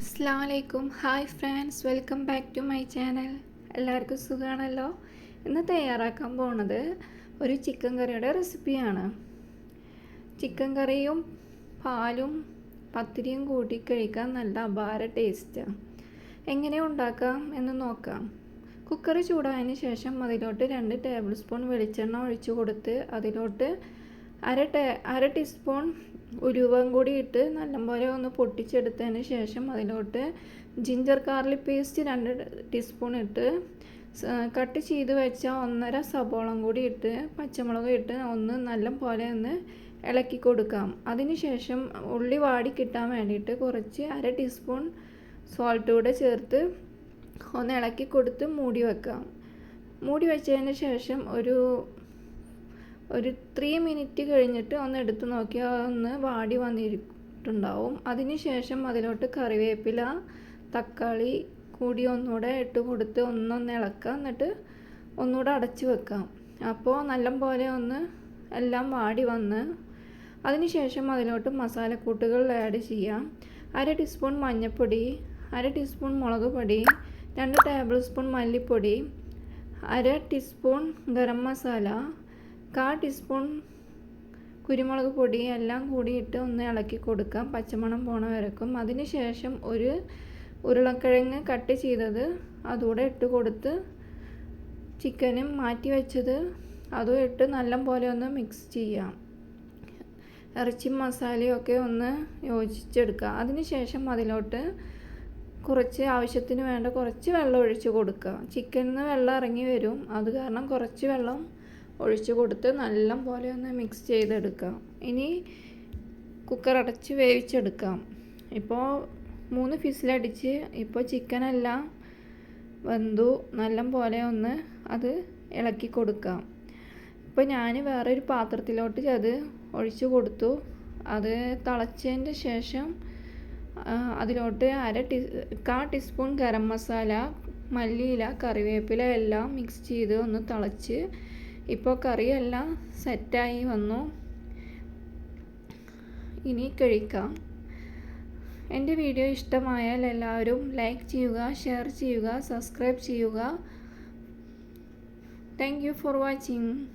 അസ്സാം വലൈക്കും hi friends welcome back to my channel. എല്ലാവർക്കും സുഖമാണല്ലോ ഇന്ന് തയ്യാറാക്കാൻ പോണത് ഒരു ചിക്കൻ കറിയുടെ റെസിപ്പിയാണ്. ചിക്കൻ കറിയും പാലും പത്തിരിയും കൂട്ടി കഴിക്കാൻ നല്ല അപാര ടേസ്റ്റ്. എങ്ങനെ ഉണ്ടാക്കാം എന്ന് നോക്കാം. കുക്കർ ചൂടായതിന് ശേഷം അതിലോട്ട് രണ്ട് ടേബിൾ സ്പൂൺ വെളിച്ചെണ്ണ ഒഴിച്ചു കൊടുത്ത് അതിലോട്ട് അര ടേ അര ടീസ്പൂൺ ഉരുവം കൂടി ഇട്ട് നല്ലപോലെ ഒന്ന് പൊട്ടിച്ചെടുത്തതിന് ശേഷം അതിലോട്ട് ജിഞ്ചർ കാർലി പേസ്റ്റ് രണ്ട് ടീസ്പൂൺ ഇട്ട് കട്ട് ചെയ്ത് വെച്ച ഒന്നര സബോളം കൂടി ഇട്ട് പച്ചമുളക് ഇട്ട് ഒന്ന് നല്ല പോലെ ഒന്ന് ഇളക്കി കൊടുക്കാം. അതിനുശേഷം ഉള്ളി വാടി കിട്ടാൻ വേണ്ടിയിട്ട് കുറച്ച് അര ടീസ്പൂൺ സോൾട്ട് കൂടെ ചേർത്ത് ഒന്ന് ഇളക്കി കൊടുത്ത് മൂടി വെക്കാം. മൂടി വെച്ചതിന് ശേഷം ഒരു ഒരു ത്രീ മിനിറ്റ് കഴിഞ്ഞിട്ട് ഒന്ന് എടുത്ത് നോക്കിയാൽ ഒന്ന് വാടി വന്നിട്ടുണ്ടാവും അതിനുശേഷം അതിലോട്ട് കറിവേപ്പില തക്കാളി കൂടി ഒന്നുകൂടെ ഇട്ട് കൊടുത്ത് ഒന്നൊന്ന് ഇളക്കാം എന്നിട്ട് ഒന്നുകൂടെ അടച്ചു വെക്കാം അപ്പോൾ നല്ലപോലെ ഒന്ന് എല്ലാം വാടി വന്ന് അതിനുശേഷം അതിലോട്ട് മസാലക്കൂട്ടുകൾ ആഡ് ചെയ്യാം അര ടീസ്പൂൺ മഞ്ഞൾപ്പൊടി അര ടീസ്പൂൺ മുളക് പൊടി രണ്ട് ടേബിൾ സ്പൂൺ മല്ലിപ്പൊടി അര ടീസ്പൂൺ ഗരം മസാല കാ ടീസ്പൂൺ കുരുമുളക് പൊടി എല്ലാം കൂടിയിട്ട് ഒന്ന് ഇളക്കി കൊടുക്കാം. പച്ചമണം പോണ വരക്കും. അതിന് ശേഷം ഒരു ഉരുളക്കിഴങ്ങ് കട്ട് ചെയ്തത് അതുകൂടെ ഇട്ട് കൊടുത്ത് ചിക്കനും മാറ്റി വെച്ചത് അതും ഇട്ട് നല്ല പോലെ ഒന്ന് മിക്സ് ചെയ്യാം. ഇറച്ചി മസാലയൊക്കെ ഒന്ന് യോജിച്ചെടുക്കുക. അതിന് ശേഷം അതിലോട്ട് കുറച്ച് ആവശ്യത്തിന് വേണ്ട കുറച്ച് വെള്ളം ഒഴിച്ച് കൊടുക്കുക. ചിക്കനിൽ നിന്ന് വെള്ളം ഇറങ്ങി വരും. അത് കാരണം കുറച്ച് വെള്ളം ഒഴിച്ച് കൊടുത്ത് നല്ല പോലെ ഒന്ന് മിക്സ് ചെയ്തെടുക്കാം. ഇനി കുക്കർ അടച്ച് വേവിച്ചെടുക്കാം. ഇപ്പോൾ മൂന്ന് ഫിസിലടിച്ച് ഇപ്പോൾ ചിക്കനെല്ലാം വെന്തു. നല്ല പോലെ ഒന്ന് അത് ഇളക്കി കൊടുക്കാം. ഇപ്പോൾ ഞാൻ വേറൊരു പാത്രത്തിലോട്ട് അത് ഒഴിച്ചു കൊടുത്തു. അത് തിളച്ചതിന്റെ ശേഷം അതിലോട്ട് അര ടീ കാ ടീസ്പൂൺ ഗരം മസാല മല്ലിയില കറിവേപ്പില എല്ലാം മിക്സ് ചെയ്ത് ഒന്ന് തിളച്ച് ഇപ്പോൾ കറിയെല്ലാം സെറ്റായി വന്നു. ഇനി കഴിക്കാം. എന്റെ വീഡിയോ ഇഷ്ടമായാൽ എല്ലാവരും ലൈക്ക് ചെയ്യുക ഷെയർ ചെയ്യുക സബ്സ്ക്രൈബ് ചെയ്യുക. Thank you for watching.